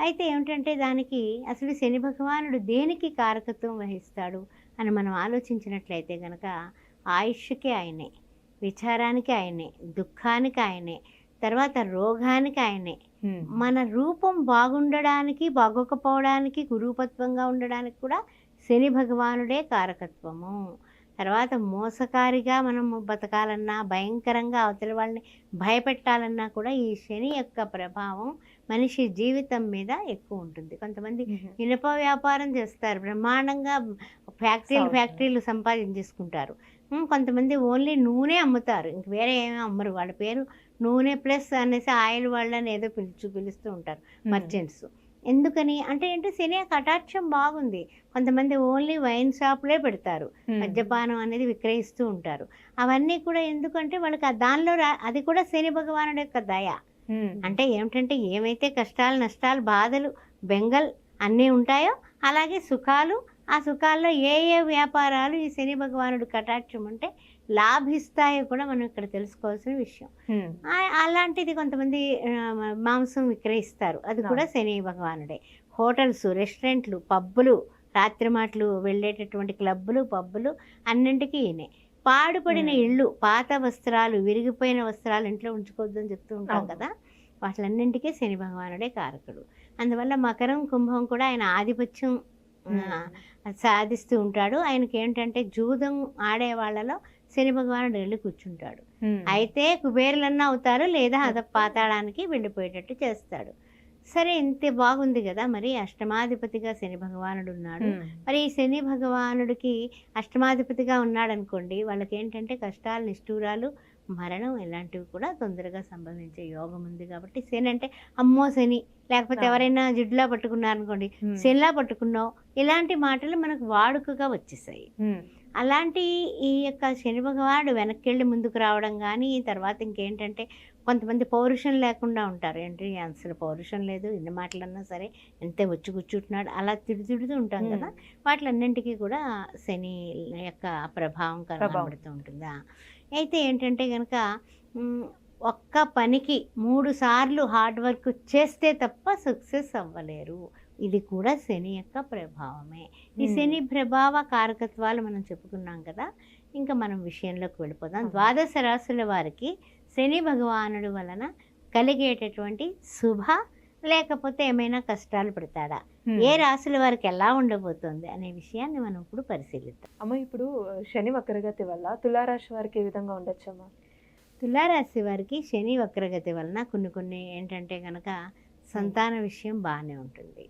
అయితే ఏమిటంటే దానికి అసలు శని భగవానుడు దేనికి కారకత్వం వహిస్తాడు అని మనం ఆలోచించినట్లయితే కనుక ఆయుష్కి ఆయనే విచారానికి ఆయనే దుఃఖానికి ఆయనే తర్వాత రోగానికి ఆయనే. మన రూపం బాగుండడానికి బాగోకపోవడానికి కురూపత్వంగా ఉండడానికి కూడా శని భగవానుడే కారకత్వము. తర్వాత మోసకారిగా మనం బతకాలన్నా భయంకరంగా అవతలి వాళ్ళని భయపెట్టాలన్నా కూడా ఈ శని యొక్క ప్రభావం మనిషి జీవితం మీద ఎక్కువ ఉంటుంది. కొంతమంది ఇనుప వ్యాపారం చేస్తారు. బ్రహ్మాండంగా ఫ్యాక్టరీలు. ఫ్యాక్టరీలు సంపాదించేసుకుంటారు. కొంతమంది ఓన్లీ నూనె అమ్ముతారు. ఇంక వేరే ఏమీ అమ్మరు. వాళ్ళ పేరు నూనె ప్లస్ అనేసి ఆయిల్ వాళ్ళని ఏదో పిలుచు పిలుస్తూ ఉంటారు మర్చెంట్స్. ఎందుకని అంటే ఏంటో? శని కటాక్షం బాగుంది. కొంతమంది ఓన్లీ వైన్ షాప్లే పెడతారు. మద్యపానం అనేది విక్రయిస్తూ ఉంటారు. అవన్నీ కూడా ఎందుకంటే వాళ్ళకి దానిలో రా అది కూడా శని భగవానుడి యొక్క దయ. అంటే ఏమిటంటే ఏమైతే కష్టాలు నష్టాలు బాధలు బెంగల్ అన్నీ ఉంటాయో అలాగే సుఖాలు ఆ సుఖాల్లో ఏ ఏ వ్యాపారాలు ఈ శని భగవానుడు కటాక్షం అంటే లాభిస్తాయో కూడా మనం ఇక్కడ తెలుసుకోవాల్సిన విషయం. అలాంటిది కొంతమంది మాంసం విక్రయిస్తారు. అది కూడా శని భగవానుడే. హోటల్స్ రెస్టారెంట్లు పబ్బులు రాత్రి మాటలు వెళ్ళేటటువంటి క్లబ్బులు పబ్బులు అన్నింటికీ ఈయనే. పాడుపడిన. ఇళ్ళు పాత వస్త్రాలు విరిగిపోయిన వస్త్రాలు ఇంట్లో ఉంచుకోవద్దని చెప్తూ ఉంటాం. కదా వాటిలన్నింటికీ శని భగవానుడే కారకుడు. అందువల్ల మకరం కుంభం కూడా ఆయన ఆధిపత్యం ఆ, సాధిస్తూ ఉంటాడు. ఆయనకి ఏంటంటే జూదం ఆడే వాళ్ళలో శని భగవానుడు వెళ్ళి కూర్చుంటాడు. అయితే కుబేరులన్నా అవుతారు లేదా అద పాతాళానికి వెళ్ళిపోయేటట్టు చేస్తాడు. సరే ఇంతే బాగుంది కదా మరి. అష్టమాధిపతిగా శని భగవానుడు ఉన్నాడు మరి ఈ శని భగవానుడికి అష్టమాధిపతిగా ఉన్నాడు అనుకోండి వాళ్ళకి ఏంటంటే కష్టాలు నిష్ఠూరాలు మరణం ఇలాంటివి కూడా తొందరగా సంభవించే యోగం ఉంది కాబట్టి శని అంటే అమ్మో శని. లేకపోతే. ఎవరైనా జిడ్లా పట్టుకున్నారనుకోండి శనిలా పట్టుకున్నావు. ఇలాంటి మాటలు మనకు వాడుకగా వచ్చేసాయి. అలాంటి ఈ యొక్క శని భగవానుడు వెనక్కి వెళ్ళి ముందుకు రావడం కానీ తర్వాత ఇంకేంటంటే కొంతమంది పౌరుషం లేకుండా ఉంటారు. ఏంటి? అసలు పౌరుషం లేదు. ఎన్ని మాటలన్నా సరే ఎంతే వచ్చి కూర్చుంటున్నాడు అలా తిడు తిడుతూ ఉంటాం కదా! వాటిలన్నింటికీ కూడా శని యొక్క ప్రభావం కనబడుతూ ఉంటుందా? అయితే ఏంటంటే కనుక ఒక్క పనికి మూడు సార్లు హార్డ్ వర్క్ చేస్తే తప్ప సక్సెస్ అవ్వలేరు. ఇది కూడా శని యొక్క ప్రభావమే. ఈ శని ప్రభావ కారకత్వాలు మనం చెప్పుకున్నాం కదా ఇంకా మనం విషయంలోకి వెళ్ళిపోదాం. ద్వాదశ రాశుల వారికి శని భగవానుడు వలన కలిగేటటువంటి శుభ లేకపోతే ఏమైనా కష్టాలు పెడతాడా? ఏ రాశుల వారికి ఎలా ఉండబోతోంది అనే విషయాన్ని మనం ఇప్పుడు పరిశీలిద్దాం. అమ్మ ఇప్పుడు శని వక్రగతి వల్ల తులారాశి వారికి ఏ విధంగా ఉండొచ్చమ్మా? తులారాశి వారికి శని వక్రగతి వలన కొన్ని కొన్ని ఏంటంటే కనుక సంతాన విషయం బాగానే ఉంటుంది.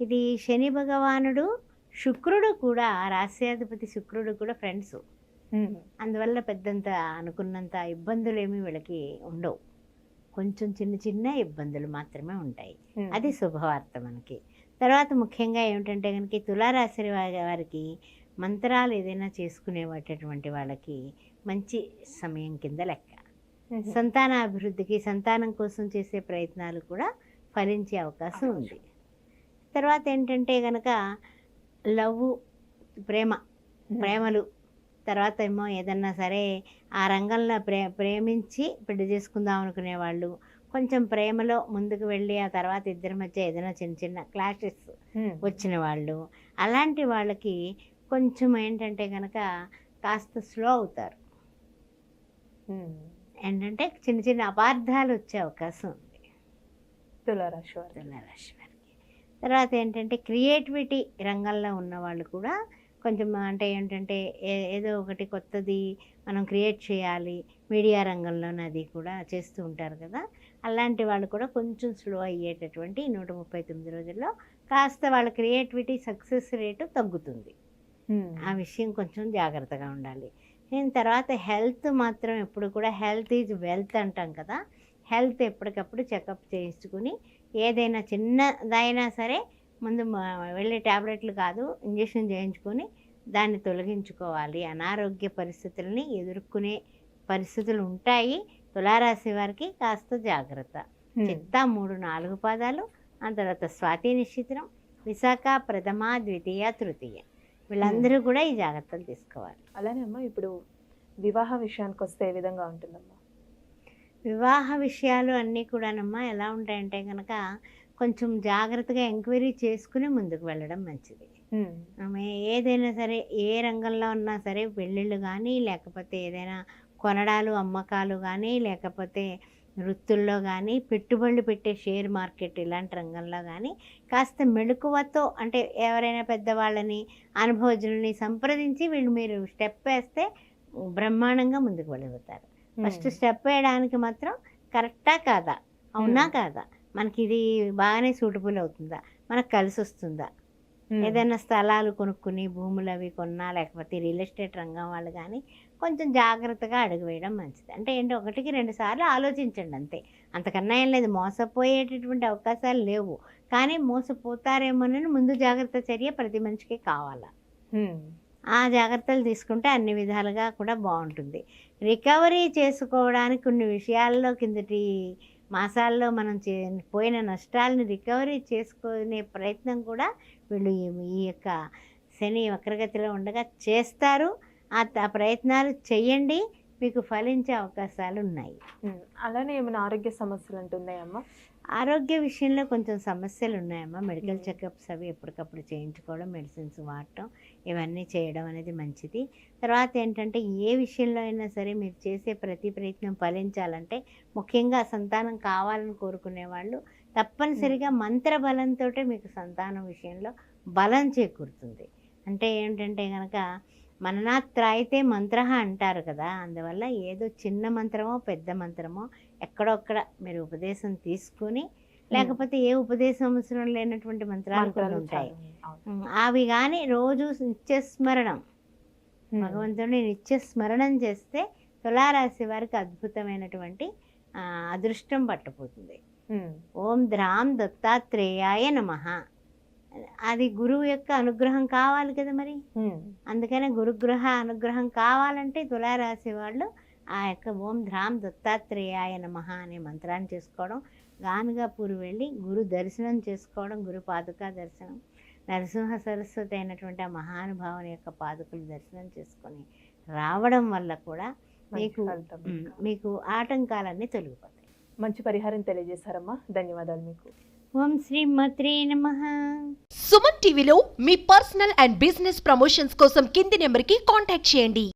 ఇది శని భగవానుడు శుక్రుడు కూడా రాశ్యాధిపతి శుక్రుడు కూడా ఫ్రెండ్స్ అందువల్ల పెద్దంత అనుకున్నంత ఇబ్బందులు ఏమీ వీళ్ళకి ఉండవు. కొంచెం చిన్న చిన్న ఇబ్బందులు మాత్రమే ఉంటాయి. అది శుభవార్త మనకి. తర్వాత ముఖ్యంగా ఏమిటంటే కనుక తులారాశి వారి- వారికి మంత్రాలు ఏదైనా చేసుకునేటటువంటి వాళ్ళకి మంచి సమయం కింద లెక్క. సంతాన అభివృద్ధికి సంతానం కోసం చేసే ప్రయత్నాలు కూడా ఫలించే అవకాశం. ఉంది. తర్వాత ఏంటంటే కనుక లవ్ ప్రేమ ప్రేమలు. తర్వాత ఏమో ఏదన్నా సరే ఆ రంగంలో ప్రే ప్రేమించి పెళ్ళి చేసుకుందాం అనుకునే వాళ్ళు కొంచెం ప్రేమలో ముందుకు వెళ్ళి ఆ తర్వాత ఇద్దరి మధ్య ఏదైనా చిన్న చిన్న క్లాషెస్. వచ్చిన వాళ్ళు అలాంటి వాళ్ళకి కొంచెం ఏంటంటే కనుక కాస్త స్లో అవుతారు. ఏంటంటే చిన్న చిన్న అపార్థాలు వచ్చే అవకాశం ఉంది. తులారాశి వారు తులారాశి తర్వాత ఏంటంటే క్రియేటివిటీ రంగంలో ఉన్న వాళ్ళు కూడా కొంచెం అంటే ఏంటంటే ఏదో ఒకటి కొత్తది మనం క్రియేట్ చేయాలి మీడియా రంగంలోనే అది కూడా చేస్తూ ఉంటారు కదా. అలాంటి వాళ్ళు కూడా కొంచెం స్లో అయ్యేటటువంటి నూట ముప్పై తొమ్మిది రోజుల్లో కాస్త వాళ్ళ క్రియేటివిటీ సక్సెస్ రేటు తగ్గుతుంది. ఆ విషయం కొంచెం జాగ్రత్తగా ఉండాలి. నేను తర్వాత హెల్త్ మాత్రం ఎప్పుడు కూడా హెల్త్ ఈజ్ వెల్త్ అంటాం కదా. హెల్త్ ఎప్పటికప్పుడు చెకప్ చేయించుకుని ఏదైనా చిన్నదైనా సరే ముందు వెళ్ళే ట్యాబ్లెట్లు కాదు ఇంజెక్షన్ చేయించుకొని దాన్ని తొలగించుకోవాలి. అనారోగ్య పరిస్థితుల్ని ఎదుర్కొనే పరిస్థితులు ఉంటాయి. తులారాశి వారికి కాస్త జాగ్రత్త. చిత్త మూడు నాలుగు పాదాలు ఆ తర్వాత స్వాతి నిశ్చిత్రం విశాఖ ప్రథమ ద్వితీయ తృతీయ. వీళ్ళందరూ కూడా ఈ జాగ్రత్తలు తీసుకోవాలి. అలానే అమ్మా ఇప్పుడు వివాహ విషయానికి వస్తే ఏ విధంగా ఉంటుందమ్మా? వివాహ విషయాలు అన్నీ కూడానమ్మా ఎలా ఉంటాయంటే కనుక కొంచెం జాగ్రత్తగా ఎంక్వైరీ చేసుకుని ముందుకు వెళ్ళడం మంచిది. ఆమె ఏదైనా సరే ఏ రంగంలో ఉన్నా సరే పెళ్ళిళ్ళు కానీ లేకపోతే ఏదైనా కొనడాలు అమ్మకాలు కానీ లేకపోతే వృత్తుల్లో కానీ పెట్టుబడులు పెట్టే షేర్ మార్కెట్ ఇలాంటి రంగంలో కానీ కాస్త మెళుకువతో అంటే ఎవరైనా పెద్దవాళ్ళని అనుభవజ్ఞుల్ని సంప్రదించి వీళ్ళు మీరు స్టెప్ వేస్తే బ్రహ్మాండంగా ముందుకు వెళ్ళిపోతారు ఫస్ట్. స్టెప్ వేయడానికి మాత్రం కరెక్టా కాదా? అవునా. కాదా? మనకి ఇది బాగానే సూటబుల్ అవుతుందా? మనకు కలిసి వస్తుందా. ఏదైనా స్థలాలు కొనుక్కుని భూములు అవి కొన్నా లేకపోతే రియల్ ఎస్టేట్ రంగం వాళ్ళు కానీ కొంచెం జాగ్రత్తగా అడుగు వేయడం మంచిది. అంటే ఏంటి ఒకటికి రెండు సార్లు ఆలోచించండి అంతే. అంతకన్నా ఏం లేదు మోసపోయేటటువంటి అవకాశాలు లేవు. కానీ మోసపోతారేమోనని ముందు జాగ్రత్త చర్య ప్రతి మనిషికి కావాలా. ఆ జాగ్రత్తలు తీసుకుంటే అన్ని విధాలుగా కూడా బాగుంటుంది. రికవరీ చేసుకోవడానికి కొన్ని విషయాల్లో కిందటి మాసాల్లో మనం చే పోయిన నష్టాలని రికవరీ చేసుకునే ప్రయత్నం కూడా వీళ్ళు ఈ- ఈ యొక్క శని వక్రగతిలో ఉండగా చేస్తారు. ఆ ప్రయత్నాలు చేయండి. మీకు ఫలించే అవకాశాలు ఉన్నాయి అలానే ఏమైనా ఆరోగ్య సమస్యలు ఉంటున్నాయమ్మా ఆరోగ్య విషయంలో కొంచెం సమస్యలు ఉన్నాయమ్మా మెడికల్. చెకప్స్ అవి ఎప్పటికప్పుడు చేయించుకోవడం మెడిసిన్స్ వాడటం ఇవన్నీ చేయడం అనేది మంచిది. తర్వాత ఏంటంటే ఏ విషయంలో అయినా సరే మీరు చేసే ప్రతి ప్రయత్నం ఫలించాలంటే ముఖ్యంగా సంతానం కావాలని కోరుకునే వాళ్ళు తప్పనిసరిగా మంత్ర బలంతో మీకు సంతానం విషయంలో బలం చేకూరుతుంది. అంటే ఏంటంటే కనుక మననాత్రాయితే మంత్ర అంటారు కదా. అందువల్ల ఏదో చిన్న మంత్రమో పెద్ద మంత్రమో ఎక్కడొక్కడ మీరు ఉపదేశం తీసుకుని లేకపోతే ఏ ఉపదేశం అవసరం లేనటువంటి మంత్రాలు మంత్రాలు ఉంటాయి. అవి కానీ రోజు నిత్యస్మరణం. భగవంతుడిని నిత్య స్మరణం చేస్తే తులారాశి వారికి అద్భుతమైనటువంటి అదృష్టం పట్టబోతుంది. ఓం ద్రాం దత్తాత్రేయాయ నమ. అది గురువు యొక్క అనుగ్రహం కావాలి కదా మరి. అందుకనే గురుగ్రహ అనుగ్రహం కావాలంటే తులారాశి వాళ్ళు ఆ యొక్క ఓం ధ్రాం దత్తాత్రేయాయ నమ అనే మంత్రాన్ని చేసుకోవడం గానుగాపూర్ వెళ్ళి గురు దర్శనం చేసుకోవడం గురు పాదుకా దర్శనం నరసింహ సరస్వతి అయినటువంటి ఆ మహానుభావుని యొక్క పాదుకలు దర్శనం చేసుకొని రావడం వల్ల కూడా మీకు మీకు ఆటంకాలన్నీ తొలగిపోతాయి. మంచి పరిహారం తెలియజేశారమ్మా. ధన్యవాదాలు మీకు. ఓం శ్రీమత్రే నమ. సుమన్ టీవీలో మీ పర్సనల్ అండ్ బిజినెస్ ప్రమోషన్స్ కోసం కింది నెంబర్కి కాంటాక్ట్ చేయండి.